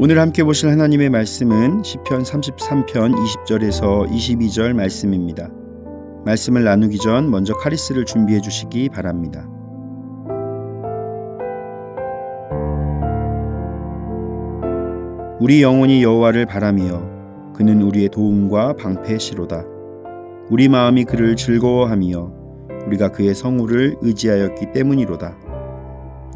오늘 함께 보실 하나님의 말씀은 시편 33편 20절에서 22절 말씀입니다. 말씀을 나누기 전 먼저 카리스를 준비해 주시기 바랍니다. 우리 영혼이 여호와를 바라며 그는 우리의 도움과 방패시로다. 우리 마음이 그를 즐거워하며 우리가 그의 성우를 의지하였기 때문이로다.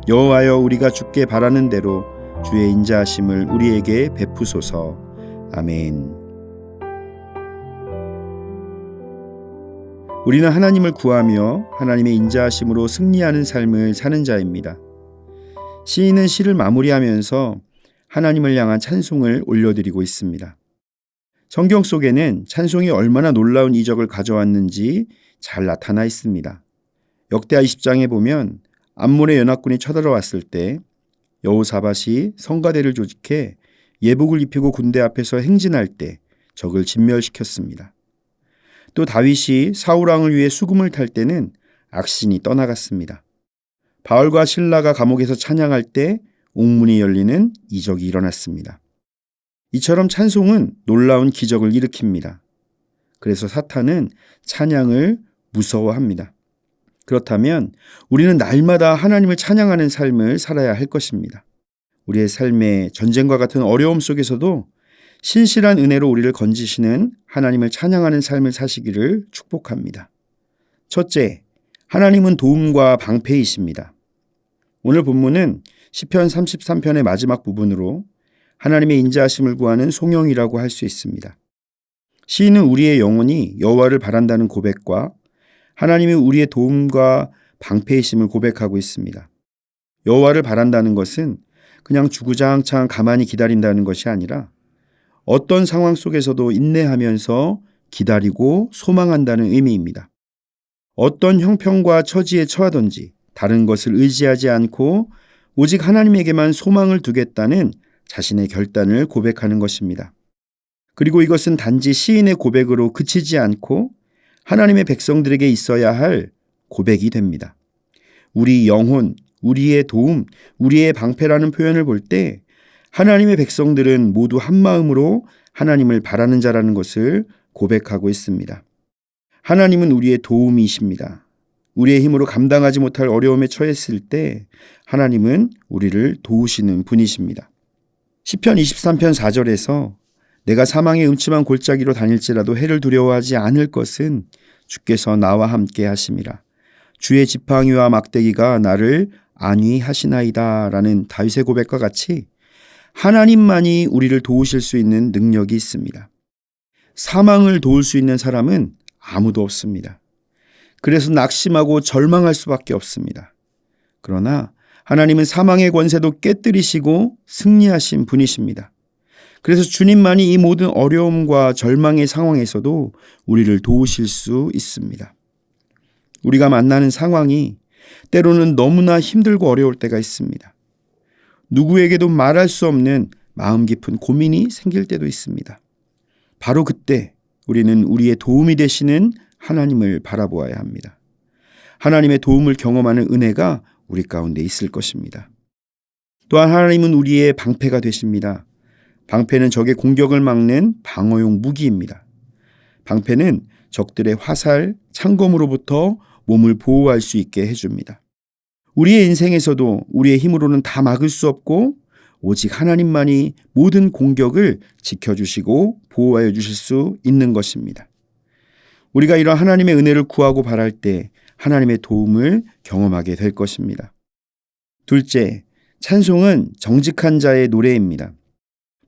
여호와여 우리가 주께 바라는 대로 주의 인자하심을 우리에게 베푸소서. 아멘. 우리는 하나님을 구하며 하나님의 인자하심으로 승리하는 삶을 사는 자입니다. 시인은 시를 마무리하면서 하나님을 향한 찬송을 올려드리고 있습니다. 성경 속에는 찬송이 얼마나 놀라운 이적을 가져왔는지 잘 나타나 있습니다. 역대하 20장에 보면 암몬의 연합군이 쳐들어왔을 때 여호사밧이 성가대를 조직해 예복을 입히고 군대 앞에서 행진할 때 적을 진멸시켰습니다. 또 다윗이 사울왕을 위해 수금을 탈 때는 악신이 떠나갔습니다. 바울과 신라가 감옥에서 찬양할 때 옥문이 열리는 이적이 일어났습니다. 이처럼 찬송은 놀라운 기적을 일으킵니다. 그래서 사탄은 찬양을 무서워합니다. 그렇다면 우리는 날마다 하나님을 찬양하는 삶을 살아야 할 것입니다. 우리의 삶의 전쟁과 같은 어려움 속에서도 신실한 은혜로 우리를 건지시는 하나님을 찬양하는 삶을 사시기를 축복합니다. 첫째, 하나님은 도움과 방패이십니다. 오늘 본문은 시편 33편의 마지막 부분으로 하나님의 인자하심을 구하는 송영이라고 할 수 있습니다. 시인은 우리의 영혼이 여호와를 바란다는 고백과 하나님이 우리의 도움과 방패이심을 고백하고 있습니다. 여호와를 바란다는 것은 그냥 주구장창 가만히 기다린다는 것이 아니라 어떤 상황 속에서도 인내하면서 기다리고 소망한다는 의미입니다. 어떤 형편과 처지에 처하든지 다른 것을 의지하지 않고 오직 하나님에게만 소망을 두겠다는 자신의 결단을 고백하는 것입니다. 그리고 이것은 단지 시인의 고백으로 그치지 않고 하나님의 백성들에게 있어야 할 고백이 됩니다. 우리 영혼, 우리의 도움, 우리의 방패라는 표현을 볼 때 하나님의 백성들은 모두 한 마음으로 하나님을 바라는 자라는 것을 고백하고 있습니다. 하나님은 우리의 도움이십니다. 우리의 힘으로 감당하지 못할 어려움에 처했을 때 하나님은 우리를 도우시는 분이십니다. 시편 23편 4절에서 내가 사망의 음침한 골짜기로 다닐지라도 해를 두려워하지 않을 것은 주께서 나와 함께 하심이라. 주의 지팡이와 막대기가 나를 안위하시나이다라는 다윗의 고백과 같이 하나님만이 우리를 도우실 수 있는 능력이 있습니다. 사망을 도울 수 있는 사람은 아무도 없습니다. 그래서 낙심하고 절망할 수밖에 없습니다. 그러나 하나님은 사망의 권세도 깨뜨리시고 승리하신 분이십니다. 그래서 주님만이 이 모든 어려움과 절망의 상황에서도 우리를 도우실 수 있습니다. 우리가 만나는 상황이 때로는 너무나 힘들고 어려울 때가 있습니다. 누구에게도 말할 수 없는 마음 깊은 고민이 생길 때도 있습니다. 바로 그때 우리는 우리의 도움이 되시는 하나님을 바라보아야 합니다. 하나님의 도움을 경험하는 은혜가 우리 가운데 있을 것입니다. 또한 하나님은 우리의 방패가 되십니다. 방패는 적의 공격을 막는 방어용 무기입니다. 방패는 적들의 화살, 창검으로부터 몸을 보호할 수 있게 해줍니다. 우리의 인생에서도 우리의 힘으로는 다 막을 수 없고 오직 하나님만이 모든 공격을 지켜주시고 보호하여 주실 수 있는 것입니다. 우리가 이런 하나님의 은혜를 구하고 바랄 때 하나님의 도움을 경험하게 될 것입니다. 둘째, 찬송은 정직한 자의 노래입니다.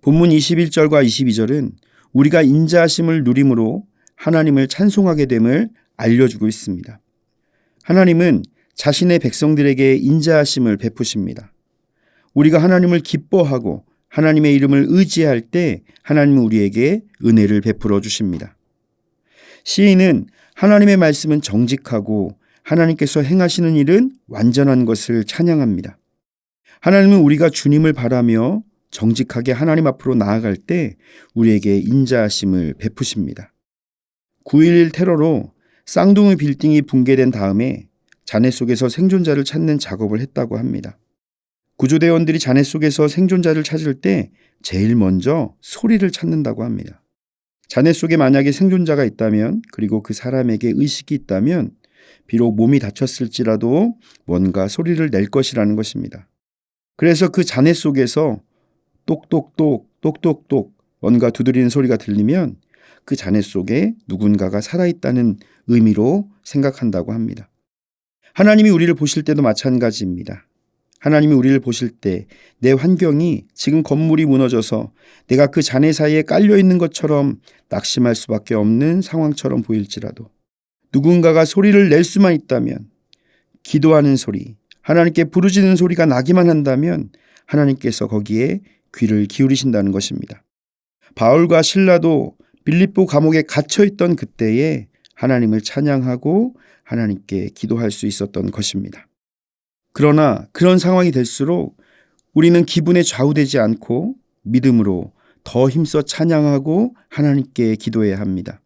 본문 21절과 22절은 우리가 인자하심을 누림으로 하나님을 찬송하게 됨을 알려주고 있습니다. 하나님은 자신의 백성들에게 인자하심을 베푸십니다. 우리가 하나님을 기뻐하고 하나님의 이름을 의지할 때 하나님은 우리에게 은혜를 베풀어 주십니다. 시인은 하나님의 말씀은 정직하고 하나님께서 행하시는 일은 완전한 것을 찬양합니다. 하나님은 우리가 주님을 바라며 정직하게 하나님 앞으로 나아갈 때 우리에게 인자하심을 베푸십니다. 9.11 테러로 쌍둥이 빌딩이 붕괴된 다음에 잔해 속에서 생존자를 찾는 작업을 했다고 합니다. 구조대원들이 잔해 속에서 생존자를 찾을 때 제일 먼저 소리를 찾는다고 합니다. 자네 속에 만약에 생존자가 있다면 그리고 그 사람에게 의식이 있다면 비록 몸이 다쳤을지라도 뭔가 소리를 낼 것이라는 것입니다. 그래서 그 자네 속에서 똑똑똑 똑똑똑 뭔가 두드리는 소리가 들리면 그 자네 속에 누군가가 살아있다는 의미로 생각한다고 합니다. 하나님이 우리를 보실 때도 마찬가지입니다. 하나님이 우리를 보실 때 내 환경이 지금 건물이 무너져서 내가 그 잔해 사이에 깔려 있는 것처럼 낙심할 수밖에 없는 상황처럼 보일지라도 누군가가 소리를 낼 수만 있다면 기도하는 소리, 하나님께 부르짖는 소리가 나기만 한다면 하나님께서 거기에 귀를 기울이신다는 것입니다. 바울과 신라도 빌립보 감옥에 갇혀 있던 그때에 하나님을 찬양하고 하나님께 기도할 수 있었던 것입니다. 그러나 그런 상황이 될수록 우리는 기분에 좌우되지 않고 믿음으로 더 힘써 찬양하고 하나님께 기도해야 합니다.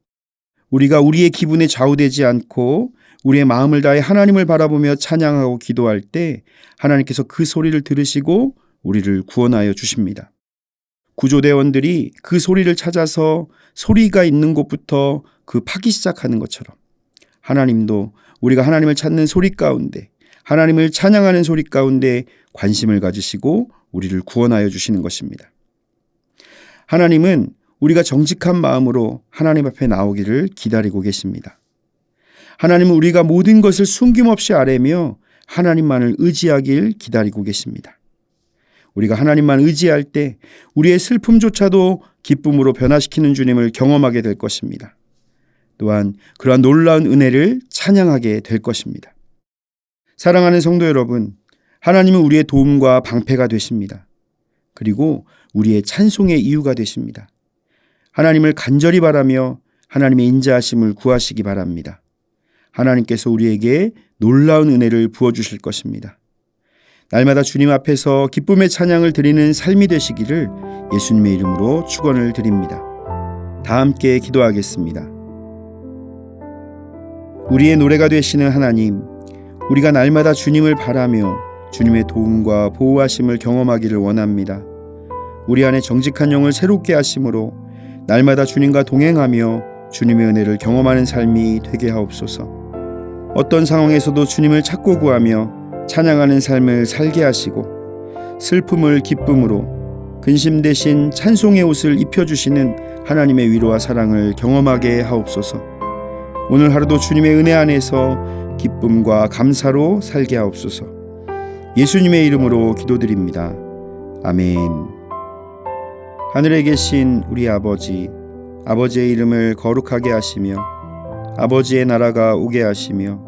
우리가 우리의 기분에 좌우되지 않고 우리의 마음을 다해 하나님을 바라보며 찬양하고 기도할 때 하나님께서 그 소리를 들으시고 우리를 구원하여 주십니다. 구조대원들이 그 소리를 찾아서 소리가 있는 곳부터 그 파기 시작하는 것처럼 하나님도 우리가 하나님을 찾는 소리 가운데 하나님을 찬양하는 소리 가운데 관심을 가지시고 우리를 구원하여 주시는 것입니다. 하나님은 우리가 정직한 마음으로 하나님 앞에 나오기를 기다리고 계십니다. 하나님은 우리가 모든 것을 숨김없이 아뢰며 하나님만을 의지하길 기다리고 계십니다. 우리가 하나님만 의지할 때 우리의 슬픔조차도 기쁨으로 변화시키는 주님을 경험하게 될 것입니다. 또한 그러한 놀라운 은혜를 찬양하게 될 것입니다. 사랑하는 성도 여러분, 하나님은 우리의 도움과 방패가 되십니다. 그리고 우리의 찬송의 이유가 되십니다. 하나님을 간절히 바라며 하나님의 인자하심을 구하시기 바랍니다. 하나님께서 우리에게 놀라운 은혜를 부어주실 것입니다. 날마다 주님 앞에서 기쁨의 찬양을 드리는 삶이 되시기를 예수님의 이름으로 축원을 드립니다. 다 함께 기도하겠습니다. 우리의 노래가 되시는 하나님, 우리가 날마다 주님을 바라며 주님의 도움과 보호하심을 경험하기를 원합니다. 우리 안에 정직한 영을 새롭게 하심으로 날마다 주님과 동행하며 주님의 은혜를 경험하는 삶이 되게 하옵소서. 어떤 상황에서도 주님을 찾고 구하며 찬양하는 삶을 살게 하시고 슬픔을 기쁨으로 근심 대신 찬송의 옷을 입혀주시는 하나님의 위로와 사랑을 경험하게 하옵소서. 오늘 하루도 주님의 은혜 안에서 기쁨과 감사로 살게 하옵소서. 예수님의 이름으로 기도드립니다. 아멘. 하늘에 계신 우리 아버지, 아버지의 이름을 거룩하게 하시며 아버지의 나라가 오게 하시며